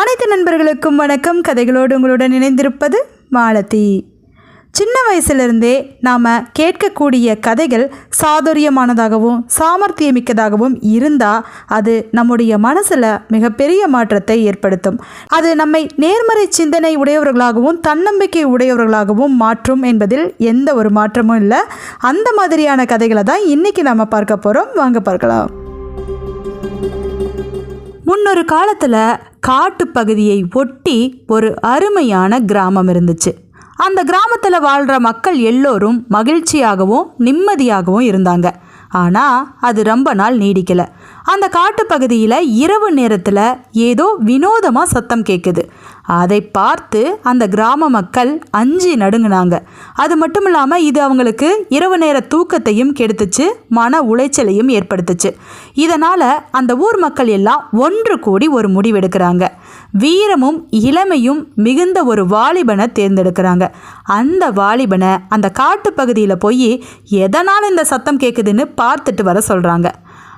அனைத்து நண்பர்களுக்கும் வணக்கம். கதைகளோடு உங்களுடன் இணைந்திருப்பது மாலதி. சின்ன வயசுலேருந்தே நாம் கேட்கக்கூடிய கதைகள் சாதுரியமானதாகவும் சாமர்த்தியமிக்கதாகவும் இருந்தால் அது நம்முடைய மனசில் மிகப்பெரிய மாற்றத்தை ஏற்படுத்தும். அது நம்மை நேர்மறை சிந்தனை உடையவர்களாகவும் தன்னம்பிக்கை உடையவர்களாகவும் மாற்றும் என்பதில் எந்த ஒரு மாற்றமும் இல்லை. அந்த மாதிரியான கதைகளை தான் இன்றைக்கி நம்ம பார்க்க போகிறோம் வாங்க பார்க்கலாம். முன்னொரு காலத்தில் காட்டு பகுதியை ஒட்டி ஒரு அருமையான கிராமம் இருந்துச்சு. அந்த கிராமத்தில் வாழ்கிற மக்கள் எல்லோரும் மகிழ்ச்சியாகவும் நிம்மதியாகவும் இருந்தாங்க. ஆனால் அது ரொம்ப நாள் நீடிக்கலை. அந்த காட்டுப்பகுதியில் இரவு நேரத்தில் ஏதோ வினோதமாக சத்தம் கேட்குது அதை பார்த்து அந்த கிராம மக்கள் அஞ்சு நடுங்கினாங்க. அது மட்டும் இல்லாமல் இது அவங்களுக்கு இரவு நேர தூக்கத்தையும் கெடுத்துச்சு மன உளைச்சலையும் ஏற்படுத்துச்சு. இதனால் அந்த ஊர் மக்கள் எல்லாம் ஒன்று கூடி ஒரு முடிவெடுக்கிறாங்க. வீரமும் இளமையும் மிகுந்த ஒரு வாலிபனை தேர்ந்தெடுக்கிறாங்க. அந்த வாலிபனை அந்த காட்டுப்பகுதியில் போய் எதனால் இந்த சத்தம் கேட்குதுன்னு பார்த்துட்டு வர சொல்கிறாங்க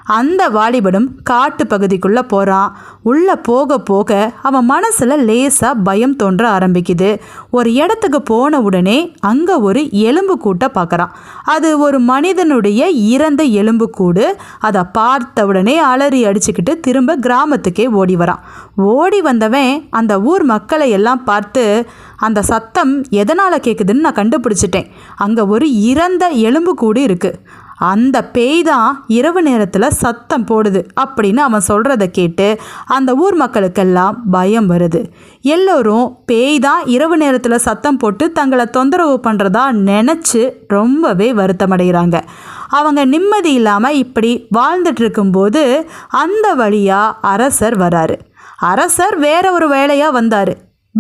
அந்த வாலிபனும் காட்டு பகுதிக்குள்ளே போகிறான் உள்ளே போக போக அவன் மனசில் லேசாக பயம் தோன்ற ஆரம்பிக்குது. ஒரு இடத்துக்கு போன உடனே அங்கே ஒரு எலும்பு கூட்டை பார்க்குறான் அது ஒரு மனிதனுடைய இறந்த எலும்பு கூடு. அதை பார்த்த உடனே அலறி அடிச்சுக்கிட்டு திரும்ப கிராமத்துக்கே ஓடி வரான். ஓடி வந்தவன் அந்த ஊர் மக்களை எல்லாம் பார்த்து அந்த சத்தம் எதனால் கேட்குதுன்னு நான் கண்டுபிடிச்சிட்டேன். அங்கே ஒரு இறந்த எலும்பு கூடு இருக்குது அந்த பேய் தான் இரவு நேரத்தில் சத்தம் போடுது அப்படின்னு அவன் சொல்கிறத கேட்டு அந்த ஊர் மக்களுக்கெல்லாம் பயம் வருது. எல்லோரும் பேய் தான் இரவு நேரத்தில் சத்தம் போட்டு தங்களை தொந்தரவு பண்ணுறதா நினச்சி ரொம்பவே வருத்தமடைகிறாங்க. அவங்க நிம்மதி இல்லாமல் இப்படி வாழ்ந்துட்டு இருக்கும்போது அந்த வழியாக அரசர் வராரு. அரசர் வேற ஒரு வேலையாக வந்தார்.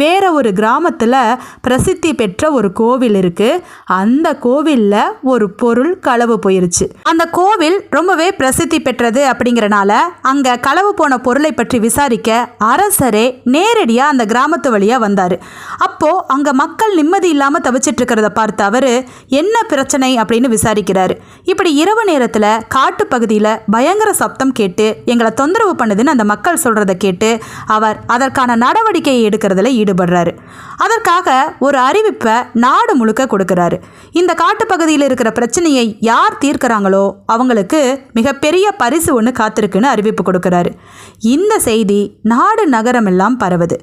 வேற ஒரு கிராமத்தில் பிரசித்தி பெற்ற ஒரு கோவில் இருக்கு. அந்த கோவிலில் ஒரு பொருள் களவு போயிருச்சு. அந்த கோவில் ரொம்பவே பிரசித்தி பெற்றது அப்படிங்கிறனால அங்கே களவு போன பொருளை பற்றி விசாரிக்க அரசரே நேரடியாக அந்த கிராமத்து வழியாக வந்தார். அப்போது அங்கே மக்கள் நிம்மதி இல்லாமல் தவிச்சிட்டு இருக்கிறத பார்த்து அவர் என்ன பிரச்சனை? அப்படின்னு விசாரிக்கிறார். இப்படி இரவு நேரத்தில் காட்டு பகுதியில் பயங்கர சப்தம் கேட்டு எங்களை தொந்தரவு பண்ணுதுன்னு அந்த மக்கள் சொல்கிறத கேட்டு அவர் அதற்கான நடவடிக்கையை எடுக்கிறதுல ஈடுபடுறாரு. அதற்காக ஒரு அறிவிப்பை நாடு முழுக்க கொடுக்குறாரு. இந்த காட்டுப்பகுதியில் இருக்கிற பிரச்சனையை யார் தீர்க்கிறாங்களோ அவங்களுக்கு மிகப்பெரிய பரிசு ஒன்று காத்திருக்குன்னு அறிவிப்பு கொடுக்குறாரு. இந்த செய்தி நாடு நகரமெல்லாம் பரவுது.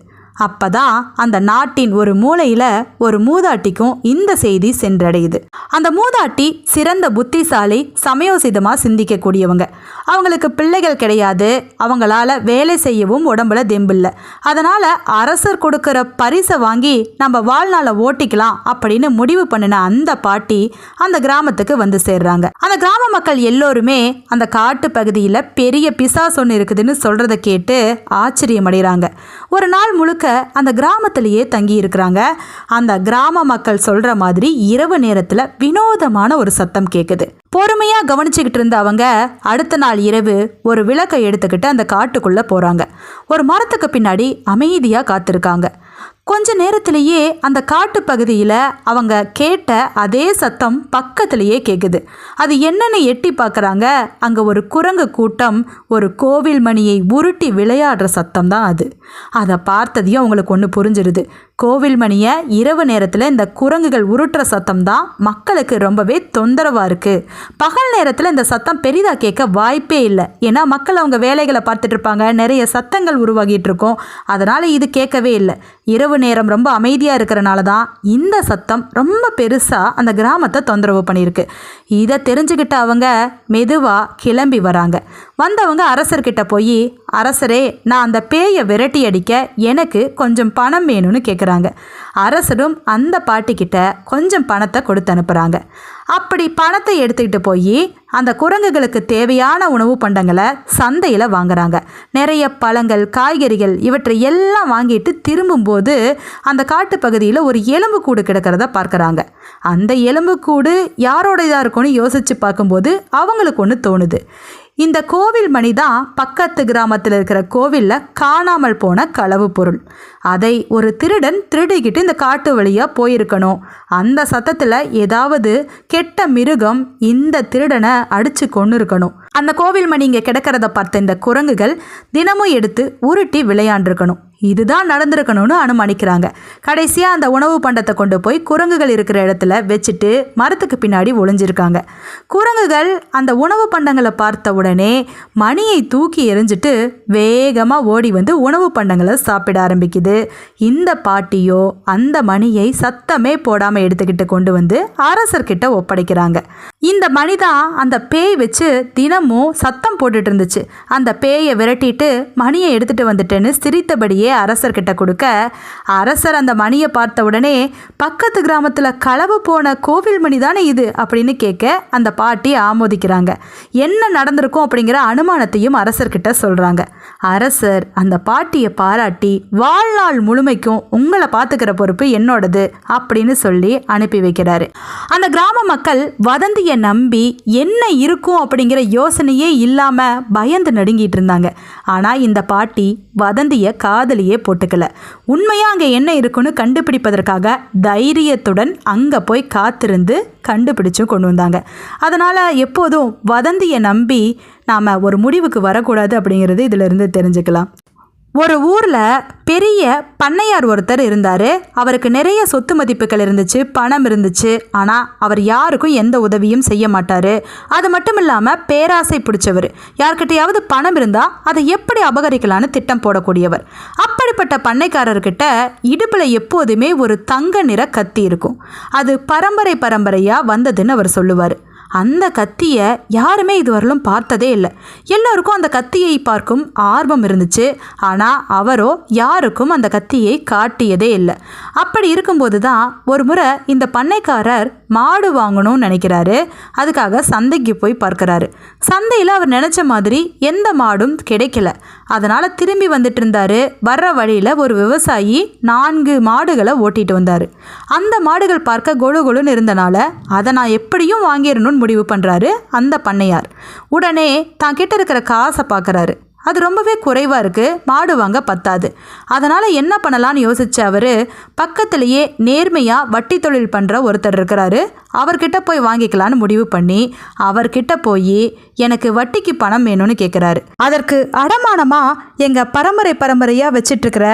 அப்பதான் அந்த நாட்டின் ஒரு மூலையில் ஒரு மூதாட்டிக்கும் இந்த செய்தி சென்றடையுது. அந்த மூதாட்டி சிறந்த புத்திசாலி சமயோசிதமாக சிந்திக்கக்கூடியவங்க. அவங்களுக்கு பிள்ளைகள் கிடையாது அவங்களால வேலை செய்யவும் உடம்புல தெம்பில்லை. அதனால் அரசர் கொடுக்குற பரிசை வாங்கி நம்ம வாழ்நாளை ஓட்டிக்கலாம் அப்படின்னு முடிவு பண்ணின அந்த பாட்டி அந்த கிராமத்துக்கு வந்து சேர்றாங்க. அந்த கிராம மக்கள் எல்லோருமே அந்த காட்டு பகுதியில் பெரிய பிசாஸ் ஒன்று இருக்குதுன்னு சொல்கிறத கேட்டு ஆச்சரியமடைகிறாங்க ஒரு நாள் முழுக்க அந்த கிராமத்திலேயே தங்கி இருக்கிறாங்க அந்த கிராம மக்கள் சொல்கிற மாதிரி இரவு நேரத்தில் வினோதமான ஒரு சத்தம் கேட்குது பொறுமையாக கவனிச்சுக்கிட்டு இருந்த அவங்க அடுத்த நாள் இரவு ஒரு விளக்கை எடுத்துக்கிட்டு அந்த காட்டுக்குள்ளே போகிறாங்க ஒரு மரத்துக்கு பின்னாடி அமைதியாக காத்திருக்காங்க. கொஞ்ச நேரத்திலேயே அந்த காட்டு பகுதியில் அவங்க கேட்ட அதே சத்தம் பக்கத்திலேயே கேட்குது அது என்னன்னு எட்டி பார்க்குறாங்க அங்கே ஒரு குரங்கு கூட்டம் ஒரு கோவில் மணியை உருட்டி விளையாடுற சத்தம் தான் அது. அதை பார்த்ததையும் அவங்களுக்கு ஒன்று புரிஞ்சிருது. கோவில் மணியை இரவு நேரத்தில் இந்த குரங்குகள் உருட்டுற சத்தம் தான் மக்களுக்கு ரொம்பவே தொந்தரவாக இருக்குது பகல் நேரத்தில் இந்த சத்தம் பெரிதாக கேட்க வாய்ப்பே இல்லை. ஏன்னா மக்கள் அவங்க வேலைகளை பார்த்துட்டு இருப்பாங்க. நிறைய சத்தங்கள் உருவாகிட்டு இருக்கும். அதனால் இது கேட்கவே இல்லை. இரவு நேரம் ரொம்ப அமைதியாக இருக்கிறனால தான் இந்த சத்தம் ரொம்ப பெருசாக அந்த கிராமத்தை தொந்தரவு பண்ணியிருக்கு. இதை தெரிஞ்சுக்கிட்ட அவங்க மெதுவாக கிளம்பி வராங்க. வந்தவங்க அரசர்கிட்ட போய் அரசரே நான் அந்த பேயை விரட்டி அடிக்க எனக்கு கொஞ்சம் பணம் வேணும்னு கேட்குறாங்க அரசரும் அந்த பாட்டிக்கிட்ட கொஞ்சம் பணத்தை கொடுத்து அனுப்புகிறாங்க அப்படி பணத்தை எடுத்துக்கிட்டு போய் அந்த குரங்குகளுக்கு தேவையான உணவு பண்டங்களை சந்தையில் வாங்குறாங்க. நிறைய பழங்கள் காய்கறிகள் இவற்றை எல்லாம் வாங்கிட்டு திரும்பும்போது அந்த காட்டுப்பகுதியில் ஒரு எலும்பு கூடு கிடக்கிறத பார்க்குறாங்க. அந்த எலும்பு கூடு யாரோட இதாக இருக்கும்னு யோசித்து பார்க்கும்போது அவங்களுக்கு ஒன்று தோணுது. இந்த கோவில் மணி தான் பக்கத்து கிராமத்தில் இருக்கிற கோவிலில் காணாமல் போன களவு பொருள். அதை ஒரு திருடன் திருடிக்கிட்டு இந்த காட்டு வழியாக போயிருக்கணும். அந்த சத்தத்தில் ஏதாவது கெட்ட மிருகம் இந்த திருடனை அடித்து கொண்டு இருக்கணும் அந்த கோவில் மணி இங்கே கிடக்கிறத பார்த்த இந்த குரங்குகள் தினமும் எடுத்து உருட்டி விளையாண்டுருக்கணும். இதுதான் நடந்திருக்கணும்னு அனுமானிக்கிறாங்க. கடைசியாக அந்த உணவு பண்டத்தை கொண்டு போய் குரங்குகள் இருக்கிற இடத்துல வச்சுட்டு மரத்துக்கு பின்னாடி ஒளிஞ்சிருக்காங்க. குரங்குகள் அந்த உணவு பண்டங்களை பார்த்த உடனே மணியை தூக்கி எரிஞ்சிட்டு வேகமாக ஓடி வந்து உணவு பண்டங்களை சாப்பிட ஆரம்பிக்குது. இந்த பாட்டியோ அந்த மணியை சத்தமே போடாமல் எடுத்துக்கிட்டு கொண்டு வந்து அரசர்கிட்ட ஒப்படைக்கிறாங்க. இந்த மணி தான் அந்த பேய் வச்சு தினமும் சத்தம் போட்டுட்டு இருந்துச்சு அந்த பேயை விரட்டிட்டு மணியை எடுத்துட்டு வந்துட்டேன்னு சிரித்தபடியே அரசர்கிட்ட கொடுக்க அரசர் அந்த மணியை பார்த்த உடனே பக்கத்து கிராமத்தில் களவு போன கோவில் மணி தானே இது? அப்படின்னு கேட்க அந்த பாட்டி ஆமோதிக்கிறாங்க. என்ன நடந்திருக்கும்? அப்படிங்கிற அனுமானத்தையும் அரசர்கிட்ட சொல்கிறாங்க அரசர் அந்த பாட்டியை பாராட்டி வாழ்நாள் முழுமைக்கும் உங்களை பார்த்துக்கிற பொறுப்பு என்னோடது அப்படின்னு சொல்லி அனுப்பி வைக்கிறாரு. அந்த கிராம மக்கள் வதந்தியை நம்பி என்ன இருக்கும் அப்படிங்கிற யோசனையே இல்லாமல் பயந்து நடுங்கிட்டு இருந்தாங்க. ஆனால் இந்த பாட்டி வதந்தியை காதலியே போட்டுக்கல. உண்மையாக அங்கே என்ன இருக்குன்னு கண்டுபிடிப்பதற்காக தைரியத்துடன் அங்கே போய் காத்திருந்து கண்டுபிடிச்சும் கொண்டு வந்தாங்க. அதனால் எப்போதும் வதந்தியை நம்பி நாம் ஒரு முடிவுக்கு வரக்கூடாது அப்படிங்கிறது இதிலிருந்து தெரிஞ்சுக்கலாம். ஒரு ஊரில் பெரிய பண்ணையார் ஒருத்தர் இருந்தார். அவருக்கு நிறைய சொத்து மதிப்புகள் இருந்துச்சு பணம் இருந்துச்சு. ஆனால் அவர் யாருக்கும் எந்த உதவியும் செய்ய மாட்டார். அது மட்டும் இல்லாமல் பேராசை பிடிச்சவர். யார்கிட்டையாவது பணம் இருந்தால் அதை எப்படி அபகரிக்கலான்னு திட்டம் போடக்கூடியவர். அப்படிப்பட்ட பண்ணைக்காரர்கிட்ட இடுப்பில் எப்போதுமே ஒரு தங்க நிற கத்தி இருக்கும். அது பரம்பரை பரம்பரையாக வந்ததுன்னு அவர் சொல்லுவார். அந்த கத்தியை யாருமே இதுவரையிலும் பார்த்ததே இல்லை. எல்லாருக்கும் அந்த கத்தியை பார்க்கும் ஆர்வம் இருந்துச்சு. ஆனால் அவரோ யாருக்கும் அந்த கத்தியை காட்டியதே இல்லை. அப்படி இருக்கும்போது தான் ஒரு முறை இந்த பண்ணைக்காரர் மாடு வாங்கணும்னு நினைக்கிறாரு. அதுக்காக சந்தைக்கு போய் பார்க்குறாரு. சந்தையில் அவர் நினச்ச மாதிரி எந்த மாடும் கிடைக்கல. அதனால் திரும்பி வந்துட்டு இருந்தாரு வர்ற வழியில் ஒரு விவசாயி நான்கு மாடுகளை ஓட்டிட்டு வந்தார். அந்த மாடுகள் பார்க்க கொழு கொழுன்னு இருந்தனால அதை நான் எப்படியும் வாங்கிடணும்னு முடிவு பண்ணுறாரு அந்த பண்ணையார். உடனே தான் கிட்ட இருக்கிற காசை பார்க்குறாரு. அது ரொம்பவே குறைவாக இருக்குது மாடு வாங்க பத்தாது. அதனால் என்ன பண்ணலான்னு யோசிச்ச அவர் பக்கத்துலேயே நேர்மையாக வட்டி தொழில் பண்ணுற ஒருத்தர் இருக்கிறாரு. அவர்கிட்ட போய் வாங்கிக்கலான்னு முடிவு பண்ணி அவர்கிட்ட போய் எனக்கு வட்டிக்கு பணம் வேணும்னு கேட்குறாரு அதற்கு அடமானமாக எங்கள் பரம்பரை பரம்பரையாக வச்சிட்ருக்கிற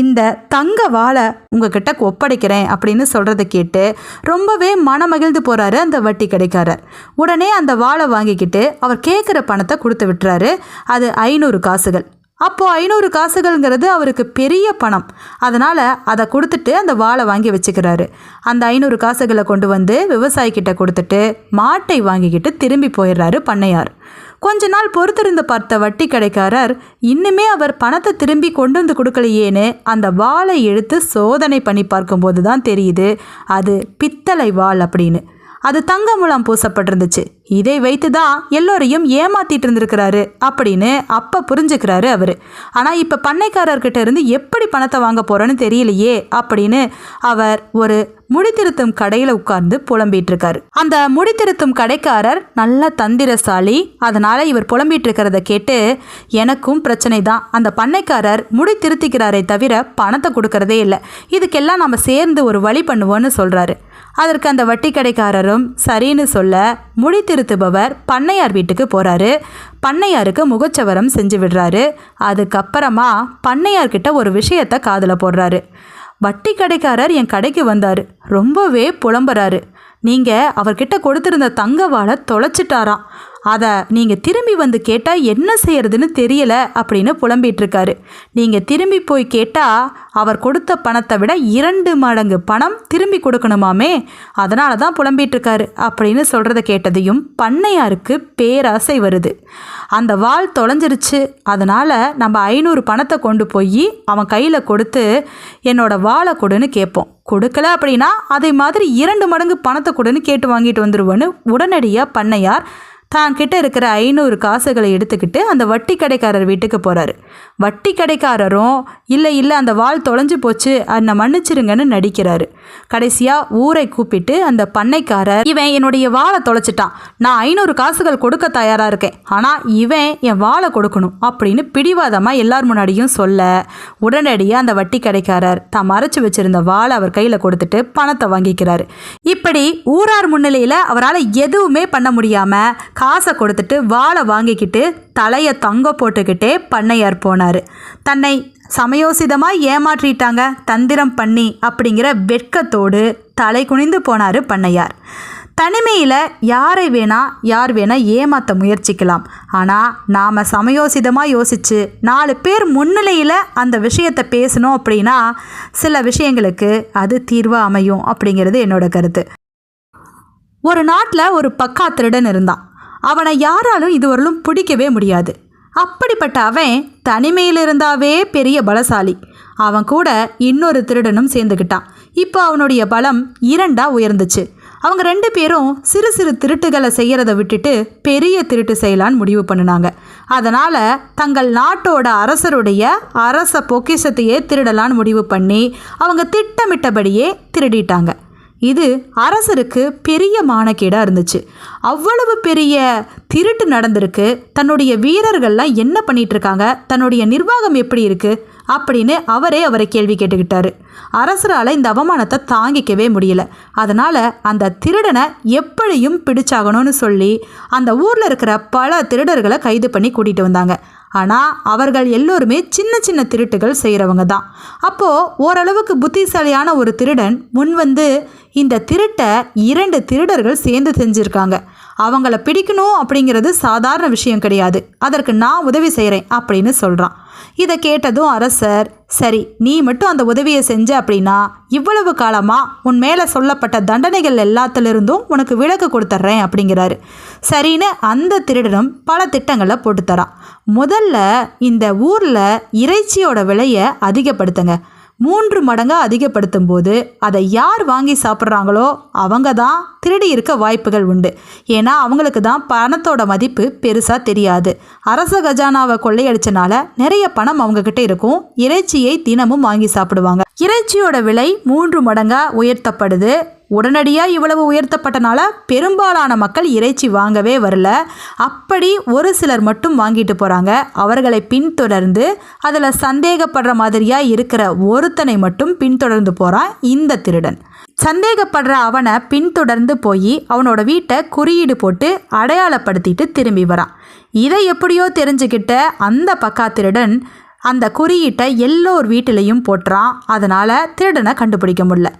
இந்த தங்க வாழை உங்ககிட்ட ஒப்படைக்கிறேன் அப்படின்னு சொல்கிறத கேட்டு ரொம்பவே மனமகிழ்ந்து போகிறாரு அந்த வட்டி கிடைக்காரர். உடனே அந்த வாழை வாங்கிக்கிட்டு அவர் கேட்குற பணத்தை கொடுத்து விட்டுறாரு. அது ஐநூறு காசுகள். அப்போது ஐநூறு காசுகள்ங்கிறது அவருக்கு பெரிய பணம். அதனால் அதை கொடுத்துட்டு அந்த வாழை வாங்கி வச்சுக்கிறாரு. அந்த ஐநூறு காசுகளை கொண்டு வந்து விவசாயிக்கிட்ட கொடுத்துட்டு மாட்டை வாங்கிக்கிட்டு திரும்பி போயிடுறாரு பண்ணையார். கொஞ்ச நாள் பொறுத்திருந்து பார்த்த வட்டி கடைக்காரர் இன்னுமே அவர் பணத்தை திரும்பி கொண்டு வந்து கொடுக்கலையேன்னு அந்த வாளை எடுத்து சோதனை பண்ணி பார்க்கும்போது தான் தெரியுது. அது பித்தளை வாள் அப்படின்னு. அது தங்க முலாம் பூசப்பட்டிருந்துச்சு. இதை வைத்து தான் எல்லோரையும் ஏமாத்திட்டு இருந்திருக்கிறாரு அப்படின்னு அப்போ புரிஞ்சுக்கிறாரு அவர். ஆனால் இப்போ பண்ணைக்காரர்கிட்ட இருந்து எப்படி பணத்தை வாங்க போகிறோன்னு தெரியலையே அப்படின்னு அவர் ஒரு முடித்திருத்தும் கடையில் உட்கார்ந்து புலம்பிட்டு இருக்காரு அந்த முடித்திருத்தும் கடைக்காரர் நல்ல தந்திரசாலி. அதனால இவர் புலம்பிட்டு இருக்கிறத கேட்டு எனக்கும் பிரச்சனை தான் அந்த பண்ணைக்காரர் முடி திருத்திக்கிறாரே தவிர பணத்தை கொடுக்கறதே இல்லை. இதுக்கெல்லாம் நம்ம சேர்ந்து ஒரு வழி பண்ணுவோன்னு சொல்றாரு. அதற்கு அந்த வட்டி கடைக்காரரும் சரின்னு சொல்ல முடி திருத்துபவர் பண்ணையார் வீட்டுக்கு போகிறாரு பண்ணையாருக்கு முகச்சவரம் செஞ்சு விடுறாரு. அதுக்கப்புறமா பண்ணையார்கிட்ட ஒரு விஷயத்த காதில் போடுறாரு. வட்டி கடைக்காரர் என் கடைக்கு வந்தார். ரொம்பவே புலம்புறாரு. நீங்கள் அவர்கிட்ட கொடுத்துருந்த தங்க வாழை தொலைச்சிட்டாராம். அதை நீங்கள் திரும்பி வந்து கேட்டால் என்ன செய்யறதுன்னு தெரியல அப்படின்னு புலம்பிகிட்ருக்காரு நீங்கள் திரும்பி போய் கேட்டால் அவர் கொடுத்த பணத்தை விட இரண்டு மடங்கு பணம் திரும்பி கொடுக்கணுமாமே அதனால தான் புலம்பிகிட்ருக்காரு அப்படின்னு சொல்கிறத கேட்டதையும் பண்ணையாருக்கு பேராசை வருது. அந்த வாள் தொலைஞ்சிருச்சு. அதனால் நம்ம ஐநூறு பணத்தை கொண்டு போய் அவன் கையில் கொடுத்து என்னோட வாளை கொடுன்னு கேட்போம். கொடுக்கல அப்படின்னா அதே மாதிரி இரண்டு மடங்கு பணத்தை கொடுன்னு கேட்டு வாங்கிட்டு வந்துடுவோன்னு உடனடியாக பண்ணையார் தான் கிட்ட இருக்கிற ஐநூறு காசுகளை எடுத்துக்கிட்டு அந்த வட்டி கடைக்காரர் வீட்டுக்கு போகிறாரு வட்டி கடைக்காரரும் இல்லை இல்லை அந்த வாள் தொலைஞ்சு போச்சு என்னை மன்னிச்சிருங்கன்னு நடிக்கிறாரு. கடைசியாக ஊரை கூப்பிட்டு அந்த பண்ணைக்காரர் இவன் என்னுடைய வாழை தொலைச்சிட்டான். நான் ஐநூறு காசுகள் கொடுக்க தயாராக இருக்கேன். ஆனால் இவன் என் வாழை கொடுக்கணும் அப்படின்னு பிடிவாதமாக எல்லார் முன்னாடியும் சொல்ல உடனடியாக அந்த வட்டி கடைக்காரர் தான் மறைச்சு வச்சிருந்த வாழை அவர் கையில் கொடுத்துட்டு பணத்தை வாங்கிக்கிறாரு. இப்படி ஊரார் முன்னிலையில் அவரால் எதுவுமே பண்ண முடியாமல் காசை கொடுத்துட்டு வாழை வாங்கிக்கிட்டு தலையை தொங்க போட்டுக்கிட்டே பண்ணையார் போனார். தன்னை சமயோசிதமாக ஏமாற்றிட்டாங்க தந்திரம் பண்ணி அப்படிங்கிற வெட்கத்தோடு தலை குனிந்து போனார் பண்ணையார். தனிமையில் யாரை வேணா யார் வேணா ஏமாற்ற முயற்சிக்கலாம். ஆனால் நாம் சமயோசிதமாக யோசித்து நாலு பேர் முன்னிலையில் அந்த விஷயத்தை பேசணும் அப்படின்னா சில விஷயங்களுக்கு அது தீர்வாக அமையும் அப்படிங்கிறது என்னோட கருத்து. ஒரு நாட்டில் ஒரு பக்கா திருடன் இருந்தான். அவனை யாராலும் இதுவரையிலும் பிடிக்கவே முடியாது. அப்படிப்பட்ட அவன் தனிமையில் இருந்தாவே பெரிய பலசாலி. அவன் கூட இன்னொரு திருடனும் சேர்ந்துக்கிட்டான் இப்போ அவனுடைய பலம் இரண்டா உயர்ந்துச்சு. அவங்க ரெண்டு பேரும் சிறு சிறு திருட்டுகளை செய்யறத விட்டுட்டு பெரிய திருட்டு செய்யலான்னு முடிவு பண்ணினாங்க. அதனால் தங்கள் நாட்டோட அரசருடைய அரச பொக்கிஷத்தையே திருடலான்னு முடிவு பண்ணி அவங்க திட்டமிட்டபடியே திருடிட்டாங்க. இது அரசருக்கு பெரிய மானக்கேடாக இருந்துச்சு. அவ்வளவு பெரிய திருட்டு நடந்திருக்கு. தன்னுடைய வீரர்கள்லாம் என்ன பண்ணிட்டு இருக்காங்க தன்னுடைய நிர்வாகம் எப்படி இருக்கு? அப்படின்னு அவரே அவரை கேள்வி கேட்டுக்கிட்டாரு. அரசரால் இந்த அவமானத்தை தாங்கிக்கவே முடியல. அதனால் அந்த திருடனை எப்படியும் பிடிச்சாகணும்னு சொல்லி அந்த ஊரில் இருக்கிற பல திருடர்களை கைது பண்ணி கூட்டிகிட்டு வந்தாங்க. ஆனால் அவர்கள் எல்லோருமே சின்ன சின்ன திருட்டுகள் செய்கிறவங்க தான். அப்போது ஓரளவுக்கு புத்திசாலியான ஒரு திருடன் முன் வந்து இந்த திருட்டை இரண்டு திருடர்கள் சேர்ந்து செஞ்சுருக்காங்க. அவங்கள பிடிக்கணும் அப்படிங்கிறது சாதாரண விஷயம் கிடையாது. அதற்கு நான் உதவி செய்கிறேன் அப்படின்னு சொல்கிறான் இதை கேட்டதும் அரசர் சரி நீ மட்டும் அந்த உதவியை செஞ்ச அப்படின்னா இவ்வளவு காலமாக உன் மேலே சொல்லப்பட்ட தண்டனைகள் எல்லாத்திலிருந்தும் உனக்கு விலக்கு கொடுத்துட்றேன் அப்படிங்கிறாரு. சரின்னு அந்த திருடனும் பல திட்டங்களை போட்டு தரான் முதல்ல இந்த ஊரில் இறைச்சியோட விலையை அதிகப்படுத்துங்க. மூன்று மடங்காக அதிகப்படுத்தும் போது அதை யார் வாங்கி சாப்பிட்றாங்களோ அவங்க தான் திருடி இருக்க வாய்ப்புகள் உண்டு. ஏன்னா அவங்களுக்கு தான் பணத்தோட மதிப்பு பெருசாக தெரியாது. அரச கஜானாவை கொள்ளையடிச்சனால நிறைய பணம் அவங்கக்கிட்ட இருக்கும். இறைச்சியை தினமும் வாங்கி சாப்பிடுவாங்க. இறைச்சியோட விலை மூன்று மடங்காக உயர்த்தப்படுது. உடனடியாக இவ்வளவு உயர்த்தப்பட்டனால பெரும்பாலான மக்கள் இறைச்சி வாங்கவே வரல. அப்படி ஒரு சிலர் மட்டும் வாங்கிட்டு போகிறாங்க அவர்களை பின்தொடர்ந்து அதில் சந்தேகப்படுற மாதிரியாக இருக்கிற ஒருத்தனை மட்டும் பின்தொடர்ந்து போகிறான் இந்த திருடன். சந்தேகப்படுற அவனை பின்தொடர்ந்து போய் அவனோட வீட்டை குறியீடு போட்டு அடையாளப்படுத்திட்டு திரும்பி வரான். இதை எப்படியோ தெரிஞ்சுக்கிட்ட அந்த பக்கா திருடன் அந்த குறியீட்டை எல்லோர் வீட்டிலையும் போட்டுறான் அதனால் திருடனை கண்டுபிடிக்க முடியல.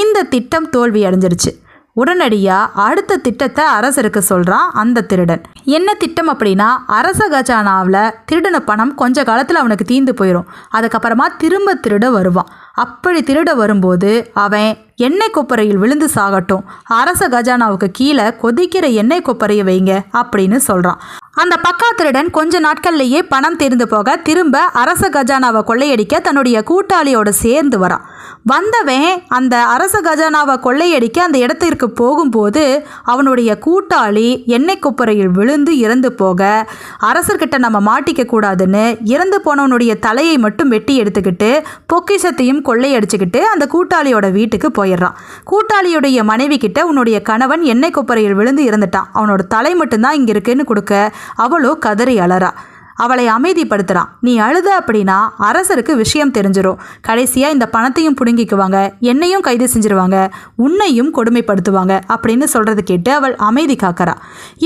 இந்த திட்டம் தோல்வி அடைஞ்சிருச்சு. உடனடியாக அடுத்த திட்டத்தை அரசருக்கு சொல்கிறான் அந்த திருடன். என்ன திட்டம் அப்படின்னா அரச கஜானாவில் திருடன பணம் கொஞ்ச காலத்தில் அவனுக்கு தீந்து போயிடும் அதுக்கப்புறமா திரும்ப திருட வருவான். அப்படி திருட வரும்போது அவன் எண்ணெய் கொப்பரையில் விழுந்து சாகட்டும். அரச கஜானாவுக்கு கீழே கொதிக்கிற எண்ணெய் கொப்பரையை வைங்க அப்படின்னு சொல்கிறான் அந்த பக்கா திருடன் கொஞ்ச நாட்கள்லேயே பணம் தீர்ந்து போக திரும்ப அரச கஜானாவை கொள்ளையடிக்க தன்னுடைய கூட்டாளியோட சேர்ந்து வரான். வந்தவன் அந்த அரச கஜானாவை கொள்ளையடிக்க அந்த இடத்திற்கு போகும்போது அவனுடைய கூட்டாளி எண்ணெய் குப்பரையில் விழுந்து இறந்து போக அரசர்கிட்ட நம்ம மாட்டிக்க கூடாதுன்னு இறந்து போனவனுடைய தலையை மட்டும் வெட்டி எடுத்துக்கிட்டு பொக்கிஷத்தையும் கொள்ளையடிச்சுக்கிட்டு அந்த கூட்டாளியோட வீட்டுக்கு போயிடுறான். கூட்டாளியுடைய மனைவி கிட்ட உன்னுடைய கணவன் எண்ணெய் குப்பரையில் விழுந்து இறந்துட்டான். அவனோட தலை மட்டும்தான் இங்கே இருக்குன்னு கொடுக்க அவளோ கதறி அலறா அவளை அமைதிப்படுத்துகிறான் நீ அழுத அப்படின்னா அரசருக்கு விஷயம் தெரிஞ்சிடும் கடைசியாக இந்த பணத்தையும் பிடுங்கிக்குவாங்க என்னையும் கைது செஞ்சிருவாங்க உன்னையும் கொடுமைப்படுத்துவாங்க அப்படின்னு சொல்கிறது கேட்டு அவள் அமைதி காக்கிறா.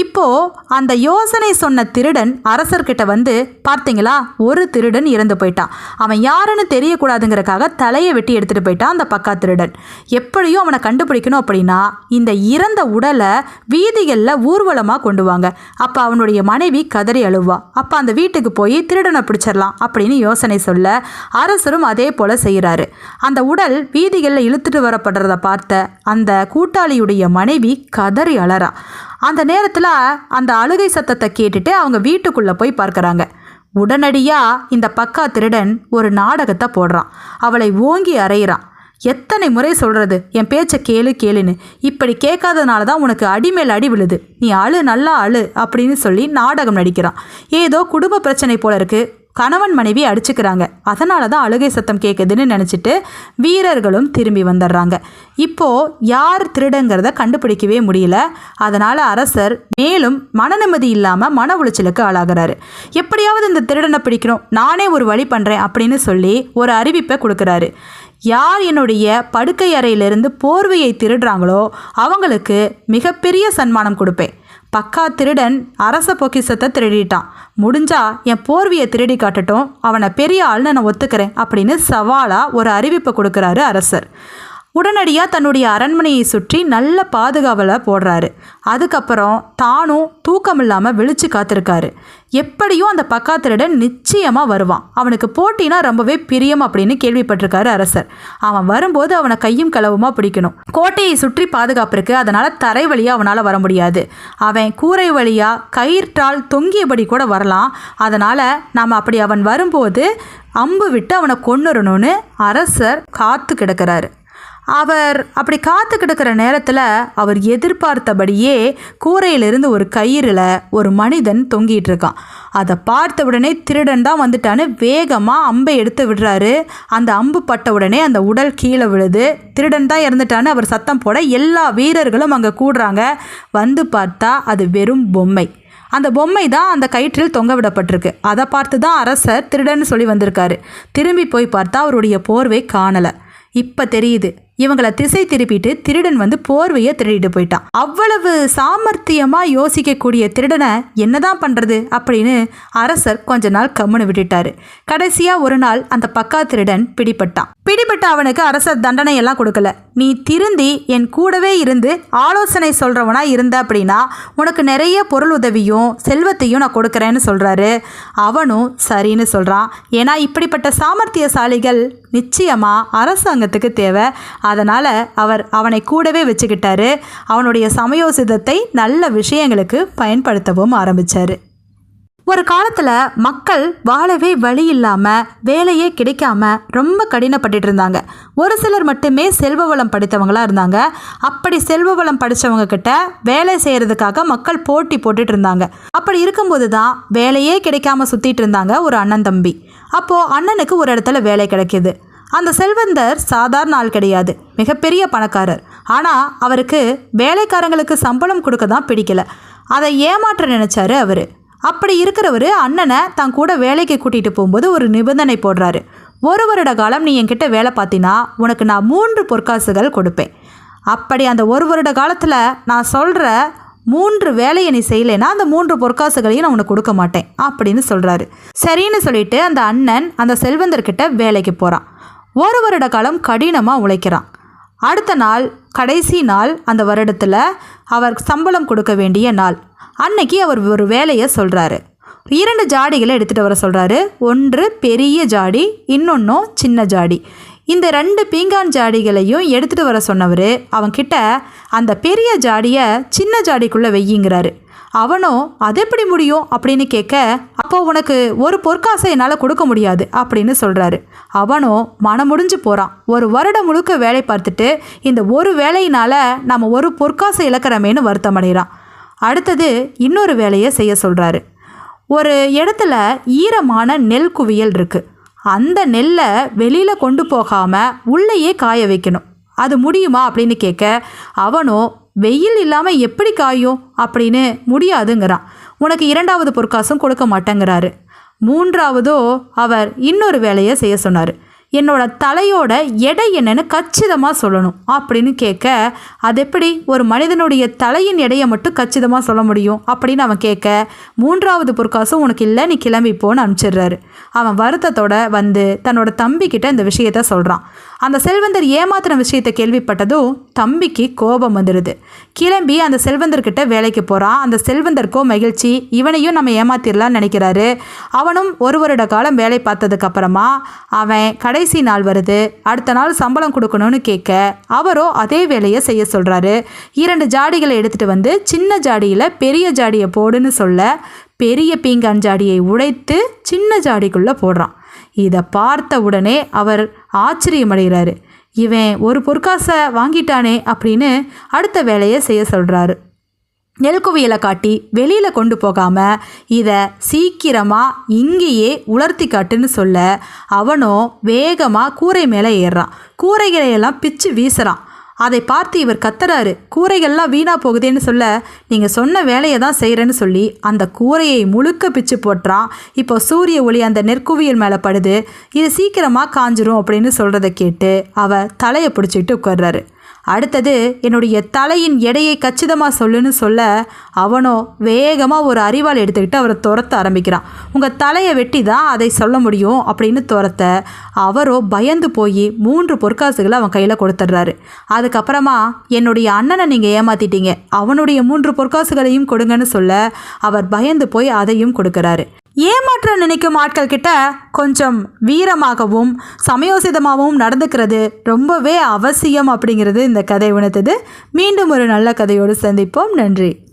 இப்போ அந்த யோசனை சொன்ன திருடன் அரசர்கிட்ட வந்து பார்த்தீங்களா? ஒரு திருடன் இறந்து போயிட்டான். அவன் யாருன்னு தெரியக்கூடாதுங்கிறக்காக தலையை வெட்டி எடுத்துகிட்டு போயிட்டான் அந்த பக்கா திருடன். எப்படியும் அவனை கண்டுபிடிக்கணும் அப்படின்னா இந்த இறந்த உடலை வீதிகளில் ஊர்வலமாக கொண்டு வாங்க. அப்போ அவனுடைய மனைவி கதறி அழுவா. அப்போ அந்த வீட்டுக்கு போய் திருடனை பிடிச்சிடலாம் அப்படின்னு யோசனை சொல்ல அரசரும் அதே போல செய்கிறாரு அந்த உடல் வீதிகளில் இழுத்துட்டு வரப்படுறத பார்த்த அந்த கூட்டாளியுடைய மனைவி கதறி அலறா. அந்த நேரத்தில் அந்த அழுகை சத்தத்தை கேட்டுட்டு அவங்க வீட்டுக்குள்ளே போய் பார்க்குறாங்க. உடனடியாக இந்த பக்கா திருடன் ஒரு நாடகத்தை போடுறான். அவளை ஓங்கி அறையிறான். எத்தனை முறை சொல்கிறது என் பேச்சை கேளு கேளுன்னு. இப்படி கேட்காதனால தான் உனக்கு அடிமேல் அடி விழுது. நீ அழு நல்லா அழு அப்படின்னு சொல்லி நாடகம் நடிக்கிறான். ஏதோ குடும்ப பிரச்சனை போல இருக்குது கணவன் மனைவி அடிச்சுக்கிறாங்க. அதனால தான் அழுகை சத்தம் கேட்குதுன்னு நினச்சிட்டு வீரர்களும் திரும்பி வந்துடுறாங்க. இப்போது யார் திருடங்கிறத கண்டுபிடிக்கவே முடியல. அதனால் அரசர் மேலும் மன நிம்மதி இல்லாமல் மன உளைச்சலுக்கு ஆளாகிறாரு. எப்படியாவது இந்த திருடனை பிடிக்கணும் நானே ஒரு வழி பண்ணுறேன் அப்படின்னு சொல்லி ஒரு அறிவிப்பை கொடுக்குறாரு. யார் என்னுடைய படுக்கை அறையிலிருந்து போர்வையை திருடுறாங்களோ அவங்களுக்கு மிகப்பெரிய சன்மானம் கொடுப்பேன். பக்கா திருடன் அரச பொக்கிஷத்தை திருடிட்டான். முடிஞ்சா என் போர்வையை திருடி காட்டட்டும். அவனை பெரிய ஆள்னு நான் ஒத்துக்கிறேன் அப்படின்னு சவாலாக ஒரு அறிவிப்பை கொடுக்குறாரு அரசர். உடனடியாக தன்னுடைய அரண்மனையை சுற்றி நல்ல பாதுகாவலை போடுறாரு. அதுக்கப்புறம் தானும் தூக்கம் இல்லாமல் விழிச்சு காத்திருக்காரு. எப்படியும் அந்த பக்கா நிச்சயமாக வருவான். அவனுக்கு போட்டினா ரொம்பவே பிரியம் அப்படின்னு கேள்விப்பட்டிருக்காரு அரசர். அவன் வரும்போது அவனை கையும் களவுமா பிடிக்கணும். கோட்டையை சுற்றி பாதுகாப்பு இருக்கு அதனால தரை வழியாக அவனால் வர முடியாது. அவன் கூரை வழியாக கயிற்றால் தொங்கியபடி கூட வரலாம். அதனால் நாம் அப்படி அவன் வரும்போது அம்பு விட்டு அவனை கொன்னுறணும்னு அரசர் காத்து கிடக்கிறாரு. அவர் அப்படி காத்து கிடக்கிற நேரத்தில் அவர் எதிர்பார்த்தபடியே கூரையிலிருந்து ஒரு கயிறில் ஒரு மனிதன் தொங்கிட்டு இருக்கான். அதை பார்த்த உடனே திருடன் தான் வந்துட்டான்னு வேகமாக அம்பை எடுத்து விடுறாரு. அந்த அம்பு பட்ட உடனே அந்த உடல் கீழே விழுது. திருடன் தான் இறந்துட்டான்னு அவர் சத்தம் போட எல்லா வீரர்களும் அங்கே கூடுறாங்க. வந்து பார்த்தா அது வெறும் பொம்மை. அந்த பொம்மை தான் அந்த கயிற்றில் தொங்க விடப்பட்டிருக்கு. அதை பார்த்து தான் அரசர் திருடன்னு சொல்லி வந்திருக்காரு. திரும்பி போய் பார்த்தா அவருடைய போர்வை காணலை. இப்போ தெரியுது. இவங்களை திசை திருப்பிட்டு திருடன் வந்து போர்வையை திருடிட்டு போயிட்டான். அவ்வளவு சாமர்த்தியமா யோசிக்கக்கூடிய திருடனை என்னதான் பண்றது அப்படின்னு அரசர் கொஞ்ச நாள் கம்முன்னு விட்டுட்டாரு. கடைசியா ஒரு நாள் அந்த பக்கா திருடன் பிடிபட்டான். பிடிபட்ட அவனுக்கு அரசர் தண்டனை எல்லாம் கொடுக்கல. நீ திருந்தி என் கூடவே இருந்து ஆலோசனை சொல்றவனா இருந்த அப்படின்னா உனக்கு நிறைய பொருள் உதவியும் செல்வத்தையும் நான் கொடுக்குறேன்னு சொல்றாரு. அவனும் சரின்னு சொல்றான். ஏன்னா இப்படிப்பட்ட சாமர்த்தியசாலிகள் நிச்சயமாக அரசாங்கத்துக்கு தேவை. அதனால் அவர் அவனை கூடவே வச்சுக்கிட்டாரு. அவனுடைய சமயோசிதத்தை நல்ல விஷயங்களுக்கு பயன்படுத்தவும் ஆரம்பித்தார் ஒரு காலத்தில் மக்கள் வாழவே வழி இல்லாமல் வேலையே கிடைக்காம ரொம்ப கடினப்பட்டுட்டு இருந்தாங்க. ஒரு சிலர் மட்டுமே செல்வ வளம் படித்தவங்களா இருந்தாங்க. அப்படி செல்வ வளம் படித்தவங்க கிட்ட வேலை செய்கிறதுக்காக மக்கள் போட்டி போட்டுட்டு இருந்தாங்க. அப்படி இருக்கும்போது தான் வேலையே கிடைக்காம சுற்றிட்டு இருந்தாங்க ஒரு அண்ணன் தம்பி. அப்போது அண்ணனுக்கு ஒரு இடத்துல வேலை கிடைக்கிது. அந்த செல்வந்தர் சாதாரண ஆள் கிடையாது. மிகப்பெரிய பணக்காரர். ஆனால் அவருக்கு வேலைக்காரங்களுக்கு சம்பளம் கொடுக்க தான் பிடிக்கல. அதை ஏமாற்ற நினைச்சாரு அவர். அப்படி இருக்கிறவர் அண்ணனை தான் கூட வேலைக்கு கூட்டிகிட்டு போகும்போது ஒரு நிபந்தனை போடுறாரு. ஒரு வருட காலம் நீ என்கிட்ட வேலை பார்த்தினா உனக்கு நான் மூன்று பொற்காசுகள் கொடுப்பேன். அப்படி அந்த ஒரு வருட காலத்தில் நான் சொல்கிற மூன்று வேலையை நீ செய்யலைன்னா அந்த மூன்று பொற்காசுகளையும் நான் உனக்கு கொடுக்க மாட்டேன் அப்படின்னு சொல்கிறாரு சரின்னு சொல்லிட்டு அந்த அண்ணன் அந்த செல்வந்தர்கிட்ட வேலைக்கு போகிறான் ஒரு வருட காலம் கடினமாக உழைக்கிறான். அடுத்த நாள் கடைசி நாள் அந்த வருடத்தில் அவர் சம்பளம் கொடுக்க வேண்டிய நாள். அன்னைக்கு அவர் ஒரு வேலையை சொல்கிறாரு இரண்டு ஜாடிகளை எடுத்துகிட்டு வர சொல்கிறாரு ஒன்று பெரிய ஜாடி இன்னொன்றும் சின்ன ஜாடி. இந்த ரெண்டு பீங்கான் ஜாடிகளையும் எடுத்துகிட்டு வர சொன்னவர் அவன்கிட்ட அந்த பெரிய ஜாடியை சின்ன ஜாடிக்குள்ளே வெய்யுங்கிறாரு. அவனும் அது எப்படி முடியும்? அப்படின்னு கேட்க அப்போ உனக்கு ஒரு பொற்காசை என்னால் கொடுக்க முடியாது அப்படின்னு சொல்கிறாரு அவனும் மனம் முடிஞ்சு போகிறான் ஒரு வருடம் முழுக்க வேலை பார்த்துட்டு இந்த ஒரு வேலையினால் நம்ம ஒரு பொற்காசை இழக்கிறமேனு வருத்தமடைகிறான் அடுத்தது இன்னொரு வேலையை செய்ய சொல்கிறாரு ஒரு இடத்துல ஈரமான நெல் குவியல் இருக்குது அந்த நெல்லை வெளியில் கொண்டு போகாமல் உள்ளேயே காய வைக்கணும். அது முடியுமா அப்படின்னு கேட்க அவனோ வெயில் இல்லாமல் எப்படி காயும்? அப்படின்னு முடியாதுங்கிறான். உனக்கு இரண்டாவது பொற்காசும் கொடுக்க மாட்டேங்கிறாரு. மூன்றாவதோ அவர் இன்னொரு வேலையை செய்ய சொன்னார். என்னோட தலையோட எடை என்னன்னு கச்சிதமாக சொல்லணும். அப்படின்னு கேட்க அது எப்படி? ஒரு மனிதனுடைய தலையின் எடையை மட்டும் கச்சிதமாக சொல்ல முடியும்? அப்படின்னு அவன் கேட்க மூன்றாவது பொற்காசும் உனக்கு இல்லை நீ கிளம்பி போன்னு அனுப்பிச்சிடுறாரு. அவன் வருத்தத்தோட வந்து தன்னோட தம்பிக்கிட்ட இந்த விஷயத்த சொல்கிறான் அந்த செல்வந்தர் ஏமாத்தின விஷயத்தை கேள்விப்பட்டதும் தம்பிக்கு கோபம் வந்துடுது கிளம்பி அந்த செல்வந்தர்கிட்ட வேலைக்கு போகிறான் அந்த செல்வந்தருக்கோ மகிழ்ச்சி. இவனையும் நம்ம ஏமாத்திடலாம்னு நினைக்கிறாரு. அவனும் ஒரு வருட காலம் வேலை பார்த்ததுக்கப்புறமா அவன் கடைசி நாள் வருது. அடுத்த நாள் சம்பளம் கொடுக்கணும்னு கேட்க அவரோ அதே வேலையை செய்ய சொல்கிறாரு இரண்டு ஜாடிகளை எடுத்துகிட்டு வந்து சின்ன ஜாடியில் பெரிய ஜாடியை போடுன்னு சொல்ல பெரிய பீங்கான் ஜாடியை உடைத்து சின்ன ஜாடிக்குள்ளே போடுறான். இதை பார்த்த உடனே அவர் ஆச்சரியமடைகிறாரு. இவன் ஒரு பொற்காசை வாங்கிட்டானே அப்படின்னு அடுத்த வேலையை செய்ய சொல்கிறாரு நெல் குவியலை காட்டி வெளியில் கொண்டு போகாமல் இதை சீக்கிரமாக இங்கேயே உலர்த்தி காட்டுன்னு சொல்ல அவனோ வேகமாக கூரை மேலே ஏறுறான். கூரைகளை எல்லாம் பிச்சு வீசுகிறான் அதை பார்த்து இவர் கத்துறாரு. கூரைகள்லாம் வீணா போகுதேன்னு சொல்ல நீங்கள் சொன்ன வேலையை தான் செய்கிறேன்னு சொல்லி அந்த கூரையை முழுக்க பிச்சு போட்டுறான். இப்போ சூரிய ஒளி அந்த நெற்குவியல் மேலே படுது. இது சீக்கிரமாக காஞ்சிரும் அப்படின்னு சொல்கிறத கேட்டு அவ தலையை பிடிச்சிட்டு உட்கார்றாரு. அடுத்தது என்னுடைய தலையின் எடையை கச்சிதமாக சொல்லுன்னு சொல்ல அவனோ வேகமாக ஒரு அறிவால் எடுத்துக்கிட்டு அவரை துரத்த ஆரம்பிக்கிறான். உங்கள் தலையை வெட்டி தான் அதை சொல்ல முடியும்? அப்படின்னு துரத்த அவரோ பயந்து போய் மூன்று பொற்காசுகளை அவன் கையில் கொடுத்துட்றாரு. அதுக்கப்புறமா என்னுடைய அண்ணனை நீங்கள் ஏமாத்திட்டீங்க. அவனுடைய மூன்று பொற்காசுகளையும் கொடுங்கன்னு சொல்ல அவர் பயந்து போய் அதையும் கொடுக்குறாரு. ஏமாற்ற நினைக்கும் ஆட்கள் கிட்ட கொஞ்சம் வீரமாகவும் சமயோசிதமாகவும் நடந்துக்கிறது ரொம்பவே அவசியம் அப்படிங்கிறது இந்த கதை உணர்த்தது. மீண்டும் ஒரு நல்ல கதையோடு சந்திப்போம். நன்றி.